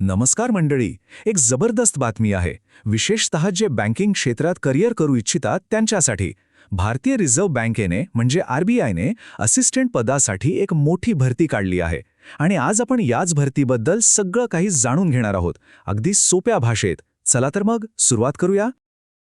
नमस्कार मंडळी एक जबरदस्त बातमी आहे. विशेषतः जे बँकिंग क्षेत्रात करिअर करू इच्छितात त्यांच्यासाठी. भारतीय रिझर्व्ह बँकेने म्हणजे आरबीआयने असिस्टंट पदासाठी एक मोठी भरती काढली आहे. आणि आज आपण याच भरतीबद्दल सगळं काही जाणून घेणार आहोत. अगदी सोप्या भाषेत. चला तर मग सुरुवात करूया.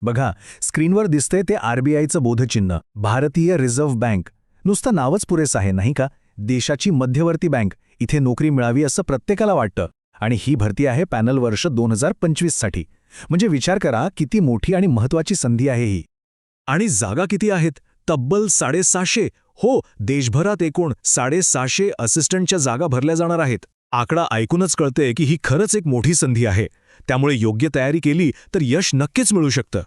बघा स्क्रीनवर दिसतंय ते आरबीआयचं बोधचिन्ह. भारतीय रिझर्व्ह बँक. नुसतं नावच पुरेसं आहे नाही का? देशाची मध्यवर्ती बँक. इथे नोकरी मिळावी असं प्रत्येकाला वाटतं. आणि ही भरती आहे पॅनल वर्ष दोन हजार पंचवीससाठी म्हणजे विचार करा किती मोठी आणि महत्वाची संधी आहे ही. आणि जागा किती आहेत? तब्बल साडेसहाशे. हो देशभरात एकूण साडेसहाशे असिस्टंटच्या जागा भरल्या जाणार आहेत. आकडा ऐकूनच कळते की ही खरंच एक मोठी संधी आहे. त्यामुळे योग्य तयारी केली तर यश नक्कीच मिळू शकतं.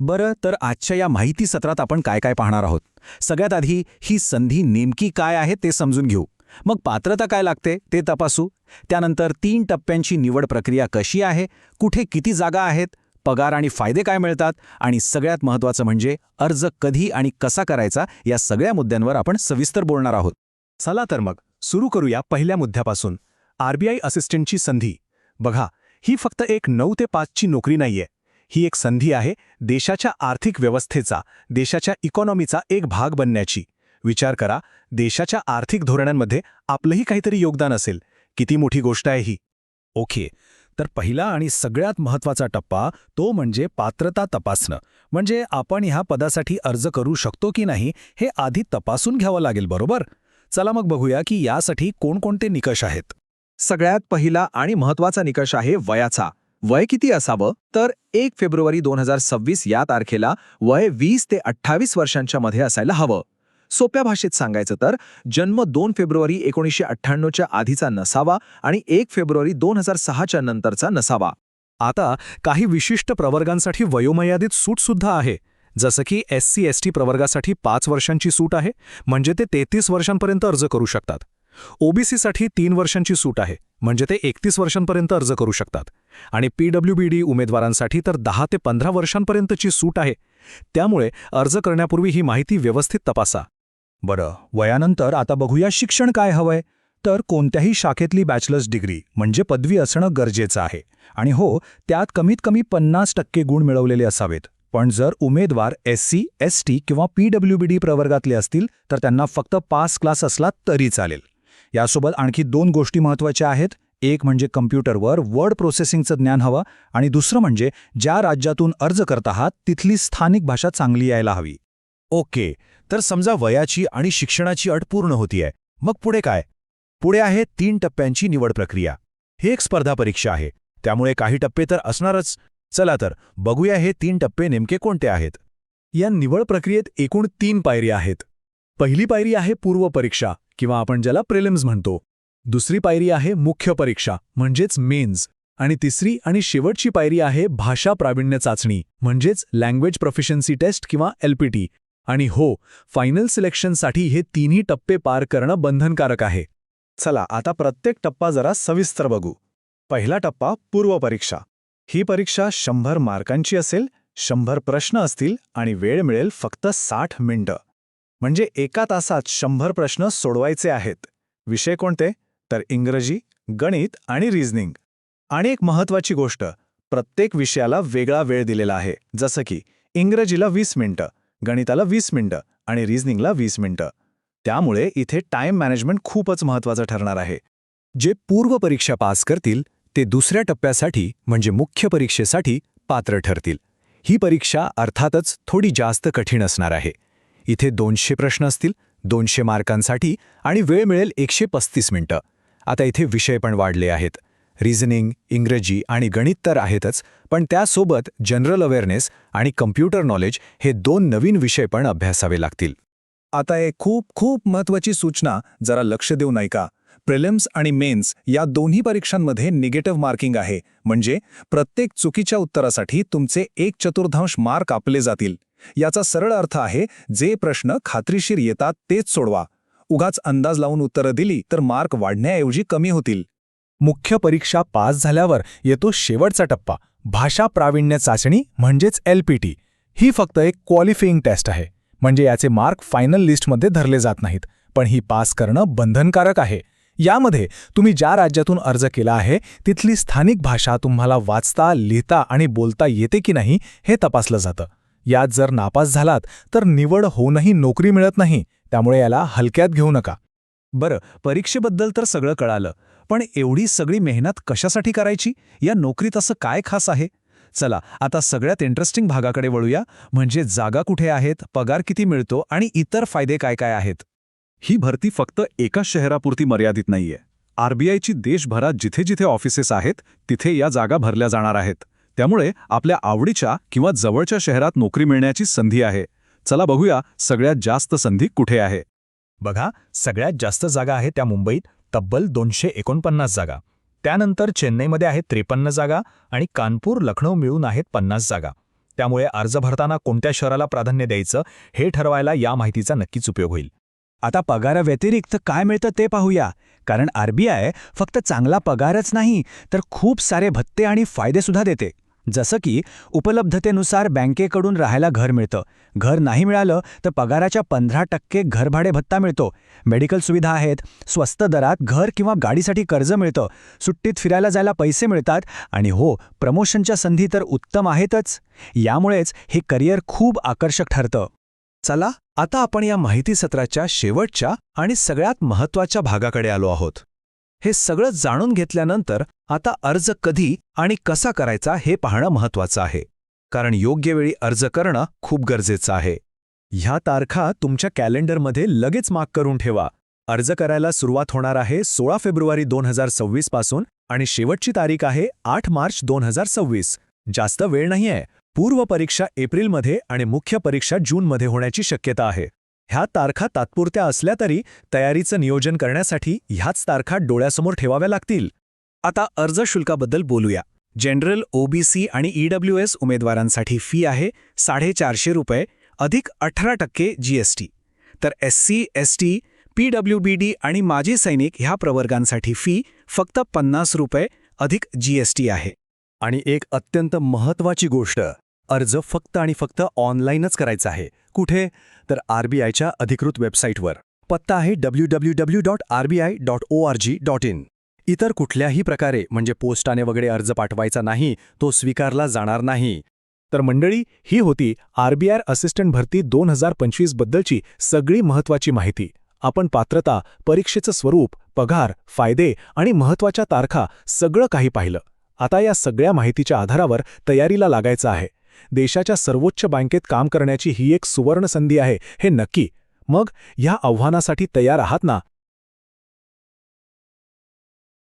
बरं तर आजच्या या माहिती सत्रात आपण काय काय पाहणार आहोत? सगळ्यात आधी ही संधी नेमकी काय आहे ते समजून घेऊ. मग पात्रता काय लागते ते तपासू. त्यानंतर तीन टप्प्यांची निवड प्रक्रिया कशी आहे? कुठे किती जागा आहेत? पगार आणि फायदे काय मिळतात? आणि सगळ्यात महत्त्वाचं म्हणजे अर्ज कधी आणि कसा करायचा या सगळ्या मुद्द्यांवर आपण सविस्तर बोलणार आहोत. चला तर मग सुरू करूया पहिल्या मुद्द्यापासून. आरबीआय असिस्टंटची संधी. बघा ही फक्त एक नऊ ते पाचची नोकरी नाहीये. ही एक संधी आहे देशाच्या आर्थिक व्यवस्थेचा देशाच्या इकॉनॉमीचा एक भाग बनण्याची. विचार करा देशाच्या आर्थिक धोरणांमध्ये आपलंही काहीतरी योगदान असेल. किती मोठी गोष्ट आहे ही. ओके. तर पहिला आणि सगळ्यात महत्त्वाचा टप्पा तो म्हणजे पात्रता तपासणं. म्हणजे आपण ह्या पदासाठी अर्ज करू शकतो की नाही हे आधी तपासून घ्यावं लागेल बरोबर? चला मग बघूया की यासाठी कोणकोणते निकष आहेत. सगळ्यात पहिला आणि महत्त्वाचा निकष आहे वयाचा. वय किती असावं? तर एक फेब्रुवारी दोन हजार सव्वीस या तारखेला वय वीस ते अठ्ठावीस वर्षांच्या मध्ये असायला हवं. सोप्या भाषेत सांगायचं तर जन्म दोन फेब्रुवारी एकोणीसशे अठ्ठ्याण्णवच्या आधीचा नसावा आणि एक फेब्रुवारी दोन हजार सहाच्या नंतरचा नसावा. आता काही विशिष्ट प्रवर्गांसाठी वयोमर्यादित सूटसुद्धा आहे. जसं की एस सी एस टी प्रवर्गासाठी पाच वर्षांची सूट आहे म्हणजे ते तेहतीस वर्षांपर्यंत अर्ज करू शकतात. ओबीसीसाठी तीन वर्षांची सूट आहे म्हणजे ते एकतीस वर्षांपर्यंत अर्ज करू शकतात. आणि पीडब्ल्यूबीडी उमेदवारांसाठी तर दहा ते पंधरा वर्षांपर्यंतची सूट आहे. त्यामुळे अर्ज करण्यापूर्वी ही माहिती व्यवस्थित तपासा. बरं वयानंतर आता बघूया शिक्षण काय हवंय. तर कोणत्याही शाखेतली बॅचलर्स डिग्री म्हणजे पदवी असणं गरजेचं आहे. आणि हो त्यात कमीत कमी पन्नास टक्के गुण मिळवलेले असावेत. पण जर उमेदवार एस सी एस टी किंवा पीडब्ल्यूबीडी प्रवर्गातले असतील तर त्यांना फक्त पास क्लास असला तरी चालेल. यासोबत आणखी दोन गोष्टी महत्त्वाच्या आहेत. एक म्हणजे कम्प्युटरवर वर्ड प्रोसेसिंगचं ज्ञान हवं. आणि दुसरं म्हणजे ज्या राज्यातून अर्ज करत आहात तिथली स्थानिक भाषा चांगली यायला हवी. ओके तर समजा वयाची आणि शिक्षणाची अट पूर्ण होतीये. मग पुढे काय? पुढे आहे तीन टप्प्यांची निवड प्रक्रिया. ही एक स्पर्धा परीक्षा आहे. त्यामुळे काही टप्पे तर असणारच. चला तर बघूया हे तीन टप्पे नेमके कोणते आहेत. या निवड प्रक्रियेत एकूण तीन पायरी आहेत. पहिली पायरी आहे पूर्व परीक्षा किंवा आपण ज्याला प्रिलिम्स म्हणतो. दुसरी पायरी आहे मुख्य परीक्षा म्हणजेच मेन्स आणि तिसरी आणि शेवटची पायरी आहे भाषा प्रावीण्य चाचणी म्हणजेच लँग्वेज प्रोफिशन्सी टेस्ट किंवा एलपीटी आणि हो फायनल सिलेक्शनसाठी हे तिन्ही टप्पे पार करणं बंधनकारक आहे. चला आता प्रत्येक टप्पा जरा सविस्तर बघू. पहिला टप्पा पूर्व परीक्षा. ही परीक्षा शंभर मार्कांची असेल शंभर प्रश्न असतील आणि वेळ मिळेल फक्त साठ मिनिटं. म्हणजे एका तासात शंभर प्रश्न सोडवायचे आहेत. विषय कोणते? तर इंग्रजी गणित आणि रिझनिंग आणि एक महत्त्वाची गोष्ट प्रत्येक विषयाला वेगळा वेळ दिलेला आहे. जसं की इंग्रजीला वीस मिनिटं. गणिताला वीस मिनिटं आणि रिझनिंगला वीस मिनिटं. त्यामुळे इथे टाइम मॅनेजमेंट खूपच महत्त्वाचं ठरणार आहे. जे पूर्व परीक्षा पास करतील ते दुसऱ्या टप्प्यासाठी म्हणजे मुख्य परीक्षेसाठी पात्र ठरतील. ही परीक्षा अर्थातच थोडी जास्त कठीण असणार आहे. इथे दोनशे प्रश्न असतील दोनशे मार्कांसाठी आणि वेळ मिळेल एकशे पस्तीस मिनिटं. आता इथे विषय पण वाढले आहेत. रिझनिंग इंग्रजी आणि गणित तर आहेतच पण त्यासोबत जनरल अवेअरनेस आणि कम्प्युटर नॉलेज हे दोन नवीन विषय पण अभ्यासावे लागतील. आता एक खूप खूप महत्त्वाची सूचना जरा लक्ष देऊ नाही का प्रिलिम्स आणि मेन्स या दोन्ही परीक्षांमध्ये निगेटिव्ह मार्किंग आहे म्हणजे प्रत्येक चुकीच्या उत्तरासाठी तुमचे एक चतुर्थांश मार्क आपले जातील. याचा सरळ अर्थ आहे जे प्रश्न खात्रीशीर येतात तेच सोडवा. उगाच अंदाज लावून उत्तरं दिली तर मार्क वाढण्याऐवजी कमी होतील. मुख्य परीक्षा पास झाल्यावर येतो शेवटचा टप्पा. भाषा प्रावीण्य चाचणी म्हणजेच एलपीटी ही फक्त एक क्वालिफाईंग टेस्ट आहे. म्हणजे याचे मार्क फायनल लिस्टमध्ये धरले जात नाहीत. पण ही पास करणं बंधनकारक आहे. यामध्ये तुम्ही ज्या राज्यातून अर्ज केला आहे तिथली स्थानिक भाषा तुम्हाला वाचता लिहिता आणि बोलता येते की नाही हे तपासलं जातं. यात जर नापास झालात तर निवड होऊनही नोकरी मिळत नाही. त्यामुळे याला हलक्यात घेऊ नका. बरं परीक्षेबद्दल तर सगळं कळालं. पण एवढी सगळी मेहनत कशासाठी करायची? या नोकरीत असं काय खास आहे? चला आता सगळ्यात इंटरेस्टिंग भागाकडे वळूया. म्हणजे जागा कुठे आहेत? पगार किती मिळतो? आणि इतर फायदे काय काय आहेत? ही भरती फक्त एका शहरापुरती मर्यादित नाहीये. आरबीआयची देशभरात जिथे जिथे ऑफिसेस आहेत तिथे या जागा भरल्या जाणार आहेत. त्यामुळे आपल्या आवडीच्या किंवा जवळच्या शहरात नोकरी मिळण्याची संधी आहे. चला बघूया सगळ्यात जास्त संधी कुठे आहे. बघा सगळ्यात जास्त जागा आहेत त्या मुंबईत तब्बल दोनशे एकोणपन्नास जागा. त्यानंतर चेन्नईमध्ये आहेत त्रेपन्न जागा आणि कानपूर लखनौ मिळून आहेत पन्नास जागा. त्यामुळे अर्ज भरताना कोणत्या शहराला प्राधान्य द्यायचं हे ठरवायला या माहितीचा नक्कीच उपयोग होईल. आता पगाराव्यतिरिक्त काय मिळतं ते पाहूया. कारण आरबीआय फक्त चांगला पगारच नाही तर खूप सारे भत्ते आणि फायदेसुद्धा देते. जसं की उपलब्धतेनुसार बँकेकडून राहायला घर मिळतं. घर नाही मिळालं तर पगाराच्या पंधरा टक्के घरभाडे भत्ता मिळतो. मेडिकल सुविधा आहेत स्वस्त दरात घर किंवा गाडीसाठी कर्ज मिळतं. सुट्टीत फिरायला जायला पैसे मिळतात आणि हो प्रमोशनच्या संधी तर उत्तम आहेतच. यामुळेच हे करिअर खूप आकर्षक ठरतं. चला आता आपण या माहिती सत्राच्या शेवटच्या आणि सगळ्यात महत्त्वाच्या भागाकडे आलो आहोत. हे सगळं जाणून घेतल्यानंतर आता अर्ज कधी आणि कसा करायचा हे पाहणं महत्त्वाचं आहे. कारण योग्य वेळी अर्ज करणं खूप गरजेचं आहे. ह्या तारखा तुमच्या कॅलेंडरमध्ये लगेच मार्क करून ठेवा. अर्ज करायला सुरुवात होणार आहे सोळा फेब्रुवारी दोन हजार सव्वीसपासून आणि शेवटची तारीख आहे आठ मार्च दोन हजार सव्वीस. जास्त वेळ नाहीये. पूर्व परीक्षा एप्रिलमध्ये आणि मुख्य परीक्षा जूनमध्ये होण्याची शक्यता आहे. ह्या तारखा तात्पुरत्या असल्या तरी तयारीचं नियोजन करण्यासाठी ह्याच तारखा डोळ्यासमोर ठेवाव्या लागतील. आता अर्ज शुल्काबद्दल बोलूया. जनरल ओबीसी आणि ईडब्ल्यू एस उमेदवारांसाठी फी आहे साडेचारशे रुपये अधिक अठरा टक्के जीएसटी तर एससी एसटी पीडब्ल्यूबीडी बी डी आणि माजी सैनिक ह्या प्रवर्गांसाठी फी फक्त पन्नास रुपये अधिक जीएसटी आहे. आणि एक अत्यंत महत्त्वाची गोष्ट अर्ज फक्त आणि फक्त ऑनलाईनच करायचा आहे. कुठे? तर आरबीआयच्या अधिकृत वेबसाईटवर. पत्ता आहे W W W dot RBI dot O R G dot in इतर कुठल्याही प्रकारे म्हणजे पोस्टाने वगैरे अर्ज पाठवायचा नाही तो स्वीकारला जाणार नाही. तर मंडळी ही होती आरबीआय असिस्टंट भरती दोन हजार पंचवीस बद्दलची सगळी महत्त्वाची माहिती. आपण पात्रता परीक्षेचं स्वरूप पगार फायदे आणि महत्त्वाच्या तारखा सगळं काही पाहिलं. आता या सगळ्या माहितीच्या आधारावर तयारीला लागायचं आहे. देशाच्या सर्वोच्च बँकेत काम करण्याची ही एक सुवर्ण संधी आहे हे नक्की. मग ह्या आव्हानासाठी तयार आहात ना?